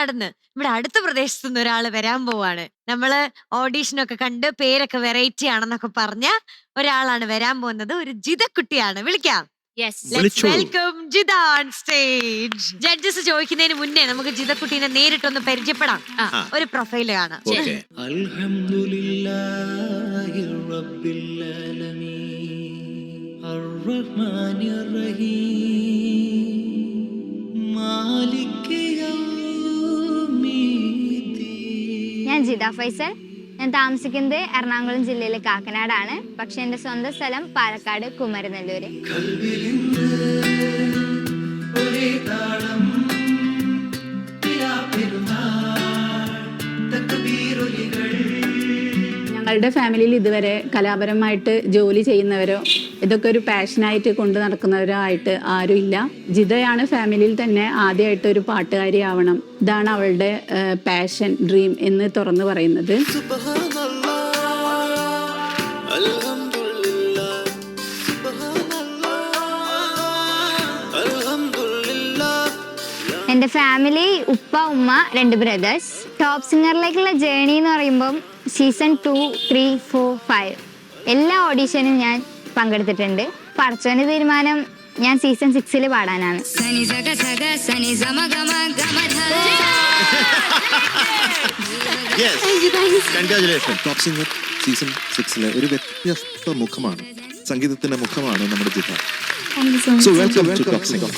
നടന്ന് ഇവിടെ അടുത്ത പ്രദേശത്തു നിന്ന് ഒരാൾ വരാൻ പോവാണ് നമ്മള് ഓഡീഷനൊക്കെ കണ്ട് പേരൊക്കെ വെറൈറ്റി ആണെന്നൊക്കെ പറഞ്ഞ ഒരാളാണ് വരാൻ പോകുന്നത് ഒരു ജിതക്കുട്ടിയാണ് വിളിക്കാം യെസ് വിളിച്ചോളൂ. Welcome Jitha on stage judges ചോദിക്കുന്നതിന് മുന്നേ നമുക്ക് ജിതക്കുട്ടീനെ നേരിട്ടൊന്ന് പരിചയപ്പെടാം ആ. ഒരു പ്രൊഫൈല് കാണാം ഓക്കെ الحمد لله رب العالمين الرحمن الرحيم ജിത ഫൈസൽ ഞാൻ താമസിക്കുന്നത് എറണാകുളം ജില്ലയിലെ കാക്കനാടാണ് പക്ഷെ എൻ്റെ സ്വന്തം സ്ഥലം പാലക്കാട് കുമരനെല്ലൂര് ഞങ്ങളുടെ ഫാമിലിയിൽ ഇതുവരെ കലാപരമായിട്ട് ജോലി ചെയ്യുന്നവരോ ഇതൊക്കെ ഒരു പാഷനായിട്ട് കൊണ്ടു നടക്കുന്നവരായിട്ട് ഇല്ല ജിതയാണ് ഫാമിലിയിൽ തന്നെ ആദ്യമായിട്ട് ഒരു പാട്ടുകാരി ആവണം ഇതാണ് അവളുടെ പാഷൻ ഡ്രീം എന്ന് തുറന്നു പറയുന്നത് എൻ്റെ ഫാമിലി ഉപ്പ ഉമ്മ രണ്ട് ബ്രദേഴ്സ് ടോപ്പ് സിംഗറിലേക്കുള്ള ജേണി എന്ന് പറയുമ്പം season two three four five എല്ലാ ഓഡീഷനും ഞാൻ പങ്കെടുത്തിട്ടുണ്ട് അപ്പൊ തീരുമാനം ഞാൻ സീസൺ സിക്സിൽ പാടാനാണ് ടോപ് സിംഗർ സീസൺ സിക്സിലെ ഒരു വ്യത്യസ്ത മുഖമാണ് സംഗീതത്തിന്റെ മുഖമാണ് നമ്മുടെ Jitha so welcome to top singer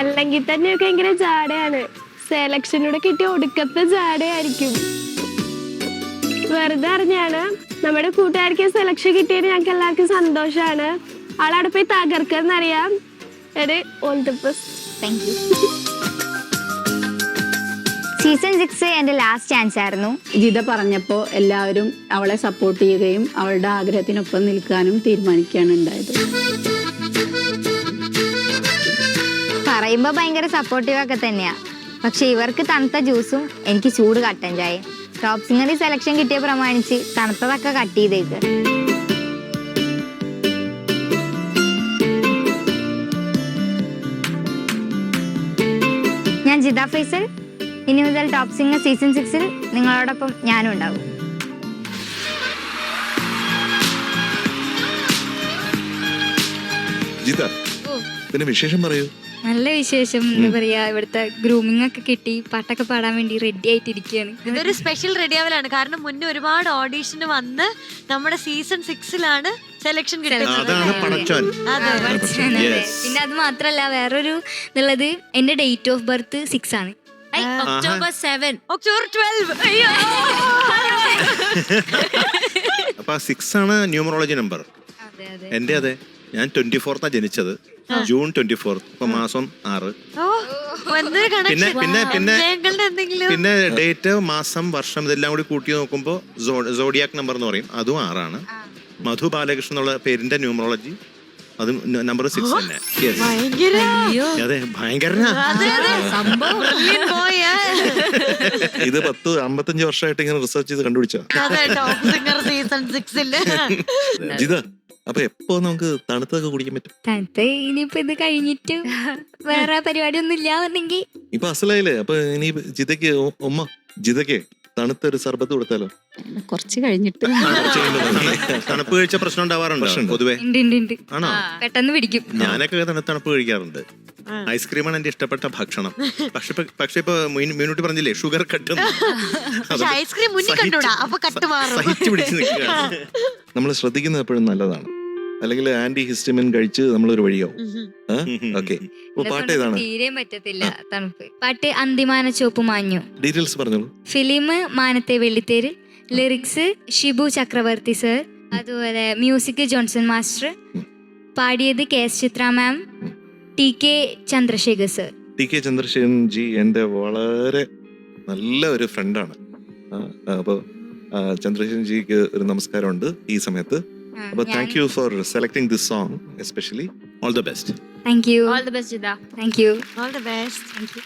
അല്ലെങ്കിൽ തന്നെയൊക്കെ എങ്ങനെ ജാടയാണ് സെലക്ഷനോട് കിട്ടിയ ഒടുക്കത്തെ ജാടയായിരിക്കും വെറുതെ അറിഞ്ഞാണ് നമ്മുടെ കൂട്ടുകാരിക്ക് സെലക്ഷൻ കിട്ടിയത് ഞങ്ങൾക്ക് എല്ലാവർക്കും സന്തോഷമാണ് ആളവിടെ പോയി തകർക്കെന്നറിയാം all the best season six എന്റെ ലാസ്റ്റ് ചാൻസ് ആയിരുന്നു ജിത പറഞ്ഞപ്പോൾ എല്ലാവരും അവളെ സപ്പോർട്ട് ചെയ്യുകയും അവളുടെ ആഗ്രഹത്തിനൊപ്പം നിൽക്കാനും തീരുമാനിക്കുകയാണ് ഉണ്ടായത് പറയുമ്പോ ഭയങ്കര സപ്പോർട്ടീവ് ഒക്കെ തന്നെയാ പക്ഷെ ഇവർക്ക് തണുത്ത ജ്യൂസും എനിക്ക് ചൂട് കട്ടൻ ചായയും ടോപ് സിംഗറിൽ സെലക്ഷൻ കിട്ടിയ പ്രമാണിച്ച് തണുത്തതൊക്കെ കട്ട് ചെയ്തേക്ക് ഞാൻ ജിത ഫൈസൽ ഇനി മുതൽ ടോപ് സിംഗർ സീസൺ സിക്സിൽ നിങ്ങളോടൊപ്പം ഞാനും ഉണ്ടാവും ജിത പിന്നെ വിശേഷം പറയൂ നല്ല വിശേഷം എന്താ പറയാ ഇവിടുത്തെ ഗ്രൂമിംഗ് ഒക്കെ കിട്ടി പാട്ടൊക്കെ പാടാൻ വേണ്ടി റെഡി ആയിട്ടിരിക്കുകയാണ് ഇതൊരു സ്പെഷ്യൽ റെഡി ആവലാണ് കാരണം മുന്നേ ഒരുപാട് ഓഡീഷന് വന്ന് നമ്മുടെ സീസൺ സിക്സിലാണ് സെലക്ഷൻ പിന്നെ അത് മാത്രല്ല വേറൊരു ഇതുള്ളത് എന്റെ ഡേറ്റ് ഓഫ് ബർത്ത് സിക്സ് ആണ് ഒക്ടോബർ സെവൻ ഒക്ടോബർ ട്വൽവ് അപ്പൊ സിക്സ് ആണ് ന്യൂമറോളജി നമ്പർ എന്റെ അതെ ഞാൻ ട്വന്റി ഫോർത്താണ് ജനിച്ചത് ജൂൺ ട്വന്റി ഫോർത്ത് ഇപ്പൊ മാസം ആറ് പിന്നെ പിന്നെ പിന്നെ ഞങ്ങളുടെ എന്തെങ്കിലും പിന്നെ ഡേറ്റ് മാസം വർഷം ഇതെല്ലാം കൂടി കൂട്ടി നോക്കുമ്പോൾ സോഡിയാക് നമ്പർ എന്ന് പറയും അതും ആറാണ് മധു ബാലകൃഷ്ണൻ എന്നുള്ള പേരിന്റെ ന്യൂമറോളജി അതും നമ്പർ സിക്സ് തന്നെ Yes. ഭയങ്കര അതെ ഭയങ്കരനാ അതെ, അതെ. സംഭവം ഉള്ളിൽ പോയ ഇത് പത്ത് അമ്പത്തഞ്ച് വർഷമായിട്ട് ഇങ്ങനെ റിസർച്ച് ചെയ്ത് കണ്ടുപിടിച്ചാ അതെ ടോപ്പ് സീസൺ സിക്സില് ജിത അപ്പൊ എപ്പോ നമുക്ക് തണുത്തൊക്കെ കുടിക്കാൻ പറ്റും തണുത്ത് ഇനിയിപ്പോ ഇത് കഴിഞ്ഞിട്ട് വേറെ പരിപാടി ഒന്നും ഇല്ലാന്നുണ്ടെങ്കിൽ ഇപ്പൊ അസലായില്ലേ അപ്പൊ ഇനി ജിതയ്ക്ക് ഉമ്മ ജിതയ്ക്ക് തണുത്തൊരു സർബത്ത് കൊടുത്താലോ കുറച്ച് കഴിഞ്ഞിട്ട് തണുപ്പ് കഴിച്ച പ്രശ്നം പെട്ടെന്ന് ഞാനൊക്കെ തണുപ്പ് കഴിക്കാറുണ്ട് ഐസ്ക്രീമാണ് എന്റെ ഇഷ്ടപ്പെട്ട ഭക്ഷണം പക്ഷെ പക്ഷെ ഇപ്പൊ മീനൂട്ടി പറഞ്ഞില്ലേ ഷുഗർ കട്ടും ഐസ്ക്രീം സഹിച്ചു പിടിച്ച് നിൽക്കുകയാണ് നമ്മൾ ശ്രദ്ധിക്കുന്നത് എപ്പോഴും നല്ലതാണ് അല്ലെങ്കിൽ ആന്റി ഹിസ്റ്റമിൻ കഴിച്ച് നമ്മൾ ഒരു വഴിയാവും തീരെ തണുപ്പ് പാട്ട് മാഞ്ഞു ഡീറ്റെയിൽസ് പറഞ്ഞോളൂ ഫിലിം മാനത്തെ വെള്ളിത്തേര് ലിറിക്സ് ഷിബു ചക്രവർത്തി സർ അതുപോലെ മ്യൂസിക് ജോൺസൺ മാസ്റ്റർ പാടിയത് K S Chithra ma'am T K Chandrasekhar sir T K Chandrasekharan ji എൻ്റെ വളരെ നല്ല ഒരു ഫ്രണ്ടാണ് അപ്പോൾ ചന്ദ്രശേഖരൻ ജിക്ക് ഒരു നമസ്കാരമുണ്ട് ഈ സമയത്ത് Mm-hmm. but thank you for selecting this song, especially. All the best. Thank you. All the best, Jida. Thank you. All the best. Thank you.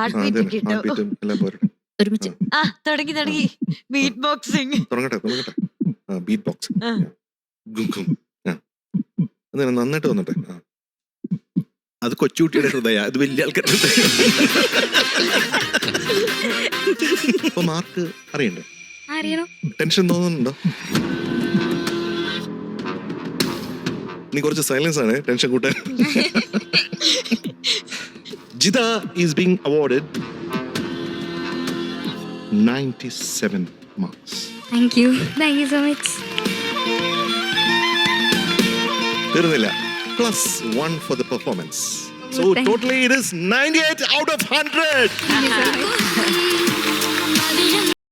Heartbeat കിട്ടും ഒരുമിച്ച് ആ തുടങ്ങി തുടങ്ങി ബീറ്റ് ബോക്സിംഗ് തുടങ്ങട്ടെ തുടങ്ങട്ടെ ബീറ്റ് ബോക്സ് അതെ നന്നായിട്ട് വന്നട്ടെ അത് കൊച്ചുകുട്ടിയുടെ ഹൃദയ അത് വലിയ ആൾക്കാരുടെ അപ്പൊ മാർക്ക് അറിയണ്ടേ ടെൻഷൻ തോന്നുന്നുണ്ടോ നീ കുറച്ച് സൈലൻസ് ആണ് ടെൻഷൻ കൂട്ടാൻ Jida is being awarded 97 marks. Thank you. Thank you so much. Plus 1 for the performance. So totally it is 98 out of 100.